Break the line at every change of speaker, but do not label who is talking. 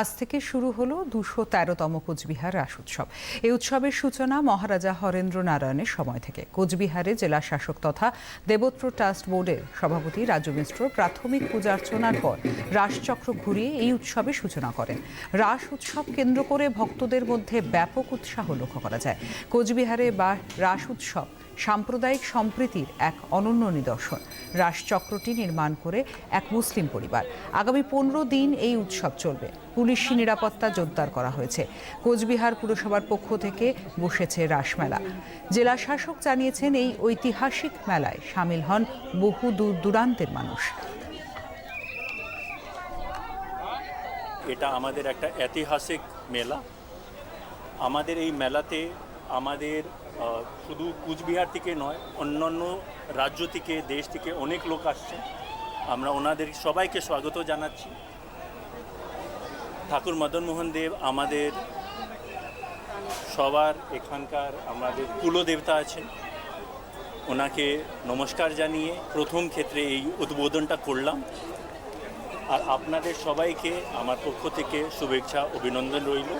আজ থেকে শুরু হলো দুশো তেরোতম কোচবিহার রাস উৎসব। এই উৎসবের সূচনা মহারাজা হরেন্দ্র নারায়ণের সময় থেকে। কোচবিহারে জেলা শাসক তথা দেবত্র ট্রাস্ট বোর্ডের সভাপতি রাজু মিশ্র প্রাথমিক পূজার্চনার পর রাসচক্র ঘুরিয়ে এই উৎসবের সূচনা করেন। রাস উৎসব কেন্দ্র করে ভক্তদের মধ্যে ব্যাপক উৎসাহ লক্ষ্য করা যায়। কোচবিহারে বা রাস উৎসব সাম্প্রদায়িক সম্প্রীতির এক অনন্য নিদর্শন। রাসচক্রটি নির্মাণ করে এক মুসলিম পরিবার। আগামী পনেরো দিন এই উৎসব চলবে। পুলিশি নিরাপত্তা জোরদার করা হয়েছে। কোচবিহার পুরসভার পক্ষ থেকে বসেছে রাসমেলা। জেলা শাসক জানিয়েছেন এই ঐতিহাসিক মেলায় সামিল হন বহু দূর দূরান্তের মানুষ।
এটা আমাদের একটা ঐতিহাসিক মেলা। আমাদের এই মেলাতে আমাদের শুধু কুচবিহার থেকে নয়, অন্যান্য রাজ্য থেকে, দেশ থেকে অনেক লোক আসছে। আমরা ওনাদের সবাইকে স্বাগত জানাচ্ছি। ঠাকুর মদন মোহন দেব আমাদের সবার এখানকার আমাদের কুলদেবতা আছেন। ওনাকে নমস্কার জানিয়ে প্রথম ক্ষেত্রে এই উদ্বোধনটা করলাম। আর আপনাদের সবাইকে আমার পক্ষ থেকে শুভেচ্ছা, অভিনন্দন রইল।